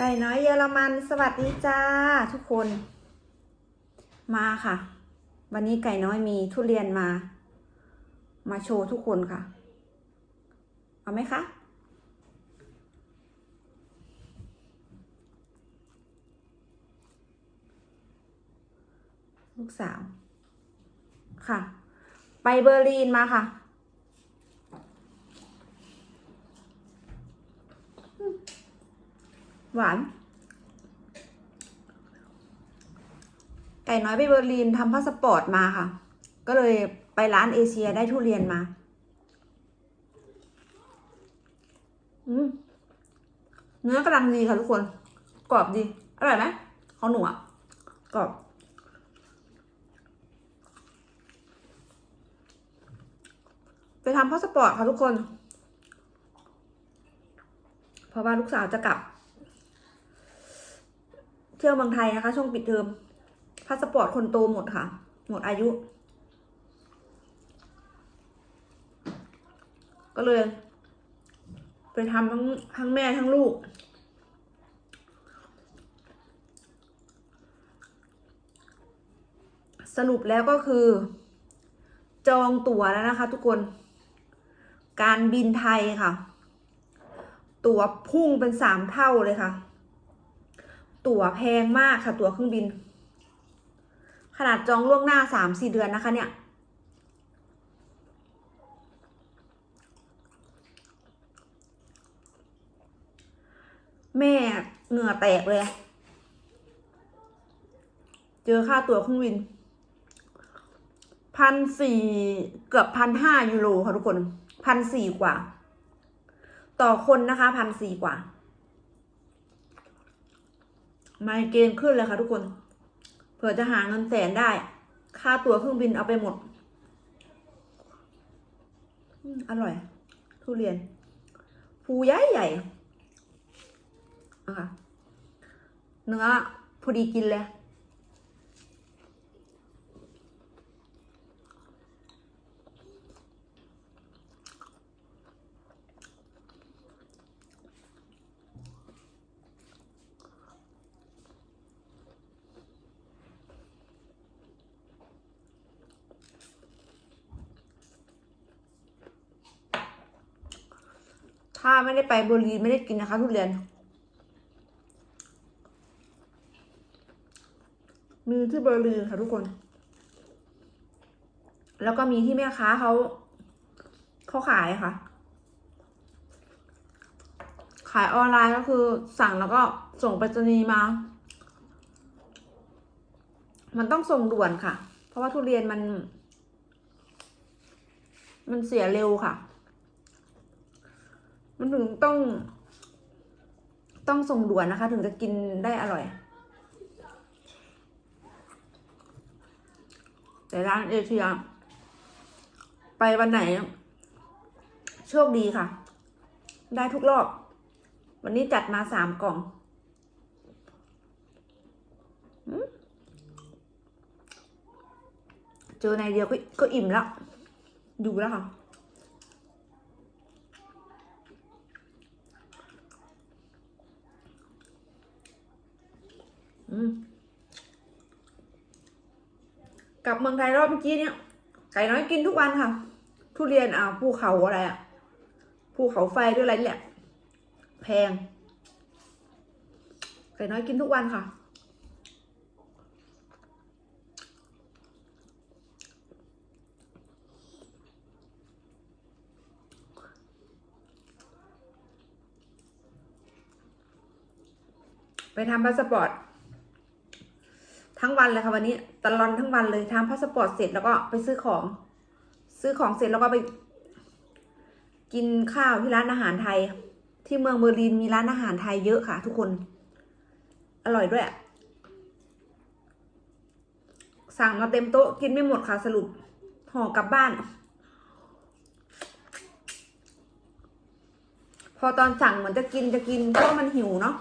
ไก่น้อยเยอรมันสวัสดีจ้าทุกคน มาค่ะ วันนี้ไก่น้อยมีทุเรียนมา มาโชว์ทุกคนค่ะ เอาไหมคะลูกสาว ค่ะ ไปเบอร์ลินมาค่ะ หวาน ไก่น้อยไปเบอร์ลินทำพาสปอร์ตมาค่ะ ก็เลยไปร้านเอเชียได้ทุเรียนมา เนื้อกำลังดีค่ะทุกคน กรอบดี อร่อยไหมของหนูอะ กรอบไปทำพาสปอร์ตค่ะทุกคน เพราะว่าลูกสาวจะกลับ เที่ยวเมืองไทยนะคะ ช่วงปิดเทอมพาสปอร์ตคนโตหมดค่ะ หมดอายุ ก็เลยไปทำทั้งทั้งแม่ทั้งลูก สรุปแล้วก็คือ จองตั๋วแล้วนะคะ ทุกคน การบินไทยค่ะ ตั๋วพุ่งเป็นสามเท่าเลยค่ะ ตั๋วแพงมากค่ะตั๋วเครื่องบิน ขนาดจองล่วงหน้าสามสี่เดือนนะคะเนี่ยแม่เหงื่อแตกเลย เจอค่าตั๋วเครื่องบินพันสี่เกือบพันห้ายูโรค่ะทุกคนพันสี่กว่า ต่อคนนะคะพันสี่กว่า ไมเกณฑ์ขึ้นเลยค่ะทุกคน เผื่อจะหาเงินแสนได้ ค่าตั๋วเครื่องบินเอาไปหมดอืมอร่อย ทุเรียน ภูใหญ่ใหญ่อะค่ะเนื้อพอดีกินเลย ถ้าไม่ได้ไปบอร์ลินไม่ได้กินนะคะทุเรียน มีที่บร์ลินค่ะทุกคน แล้วก็มีที่แม่ค้าเขาเขาขายค่ะ ขายออนไลน์ก็คือสั่งแล้วก็ส่งไปรษณีย์มา มันต้องส่งด่วนค่ะ เพราะว่าทุเรียนมัน มันเสียเร็วค่ะ มันถึงต้อง ต้องส่งด่วนนะคะ ถึงจะกินได้อร่อย แต่ร้านเอเชีย ไปวันไหน โชคดีค่ะ ได้ทุกรอบ วันนี้จัดมาสามกล่องเจอในเดียวก็ก็อิ่มแล้ว ดูแล้วค่ะ อืม กลับเมืองไทยรอบเมื่อกี้เนี่ย ไก่น้อยกินทุกวันค่ะ ทุเรียนอ่าภูเขาอะไรอะภูเขาไฟด้วยอะไรนี่แหละแพง ไก่น้อยกินทุกวันค่ะ ไปทำพาสปอร์ต ทั้งวันเลยค่ะวันนี้ตลอนทั้งวันเลยทำพาสปอร์ตเสร็จแล้วก็ไปซื้อของ ซื้อของเสร็จแล้วก็ไป กินข้าวที่ร้านอาหารไทย ที่เมืองเบอร์ลินมีร้านอาหารไทยเยอะค่ะ ทุกคน อร่อยด้วย สั่งมาเต็มโต๊ะกินไม่หมดค่ะสรุปห่อกลับบ้าน พอตอนสั่งเหมือนจะกินจะกินเพราะมันหิวเนาะ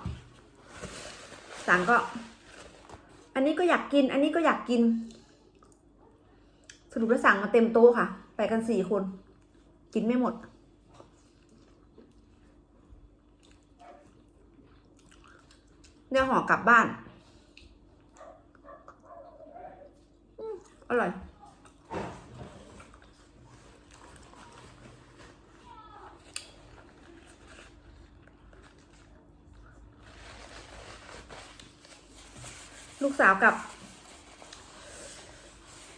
สั่งก็ อันนี้ก็อยากกิน อันนี้ก็อยากกิน สรุปแล้วสั่งมาเต็มโต๊ะค่ะ ไปกันสี่คน กินไม่หมดเนี่ยห่อกลับบ้าน อร่อย ลูกสาวกับ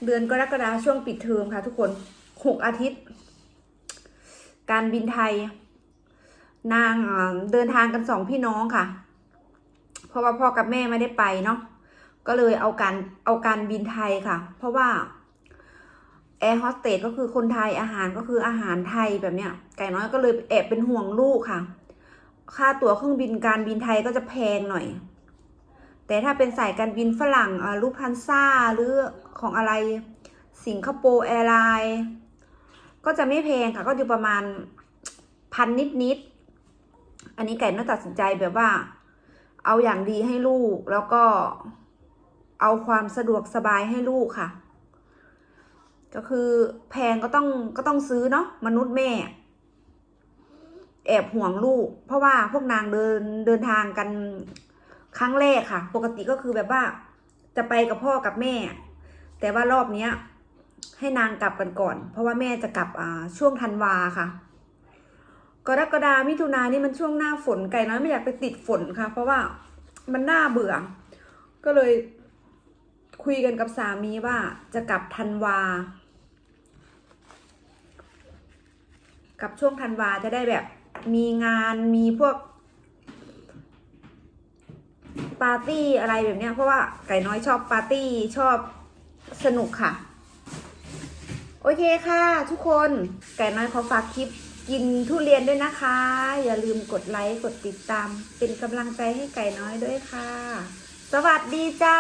เดือนกรกฎาช่วงปิดเทอมค่ะ ทุกคนหกอาทิตย์ การบินไทย นางเอ่อเดินทางกันสองพี่น้องค่ะ เพราะว่าพ่อกับแม่ไม่ได้ไปเนาะก็เลยเอาการเอาการบินไทยค่ะ เพราะว่าแอร์โฮสเตสก็คือคนไทยอาหารก็คืออาหารไทยแบบเนี้ย ไก่น้อยก็เลยแอบเป็นห่วงลูกค่ะ ค่าตั๋วเครื่องบินการบินไทยก็จะแพงหน่อย แต่ถ้าเป็นสายการบินฝรั่งลูพันซ่าหรือของอะไรสิงคโปร์แอร์ไลน์ก็จะไม่แพงค่ะ ก็อยู่ประมาณพันนิดนิดๆอันนี้ไก่น่าตัดสินใจแบบว่า เอาอย่างดีให้ลูกแล้วก็เอาความสะดวกสบายให้ลูกค่ะ ก็คือแพงก็ต้องก็ต้องซื้อเนาะมนุษย์แม่ แอบห่วงลูก เพราะว่าพวกนางเดินเดินทางกัน ครั้งแรกค่ะ ปกติก็คือแบบว่า จะไปกับพ่อกับแม่ แต่ว่ารอบเนี้ย ให้นางกลับกันก่อน เพราะว่าแม่จะกลับอ่าช่วงธันวาค่ะ กรกฎามิถุนานี่มันช่วงหน้าฝนไก่น้อยไม่อยากไปติดฝนค่ะ เพราะว่ามันน่าเบื่อ ก็เลยคุยกันกับสามีว่าจะกลับธันวา กับช่วงธันวาจะได้แบบมีงานมีพวก ปาร์ตี้อะไรแบบเนี้ยเพราะว่าไก่น้อยชอบปาร์ตี้ชอบสนุกค่ะ โอเคค่ะ ทุกคนไก่น้อยขอฝากคลิปกินทุเรียนด้วยนะคะ อย่าลืมกดไลค์กดติดตาม เป็นกำลังใจให้ไก่น้อยด้วยค่ะ สวัสดีจ้า